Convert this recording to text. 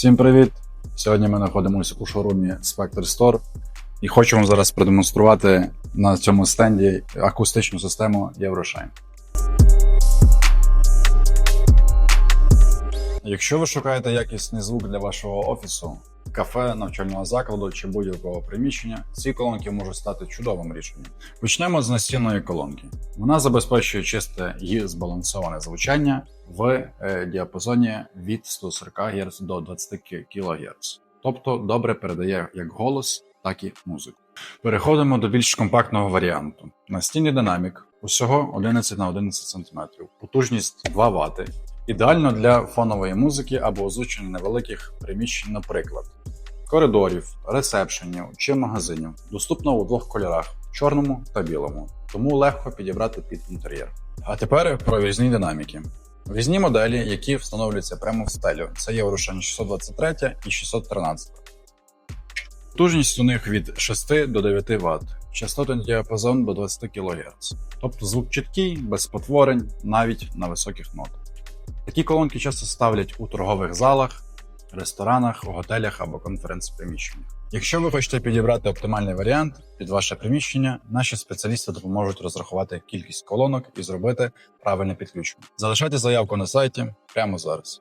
Всім привіт! Сьогодні ми знаходимося у шоурумі Spectre Store і хочу вам зараз продемонструвати на цьому стенді акустичну систему Euroshine. Якщо ви шукаєте якісний звук для вашого офісу, кафе, навчального закладу чи будь-якого приміщення, ці колонки можуть стати чудовим рішенням. Почнемо з настінної колонки. Вона забезпечує чисте і збалансоване звучання в е, діапазоні від 140 Гц до 20 кГц. Тобто добре передає як голос, так і музику. Переходимо до більш компактного варіанту. Настінний динамік усього 11 на 11 см, потужність 2 Вт. Ідеально для фонової музики або озвучення невеликих приміщень, наприклад, коридорів, ресепшенів чи магазинів. Доступно у двох кольорах чорному та білому, тому легко підібрати під інтер'єр. А тепер про візні динаміки. Візні моделі, які встановлюються прямо в стелю, це є Euroshine 623 і 613. Потужність у них від 6 до 9 Вт, частотний діапазон до 20 кГц. Тобто звук чіткий, без спотворень, навіть на високих нотах. Такі колонки часто ставлять у торгових залах, ресторанах, готелях або конференц-приміщеннях. Якщо ви хочете підібрати оптимальний варіант під ваше приміщення, наші спеціалісти допоможуть розрахувати кількість колонок і зробити правильне підключення. Залишайте заявку на сайті прямо зараз.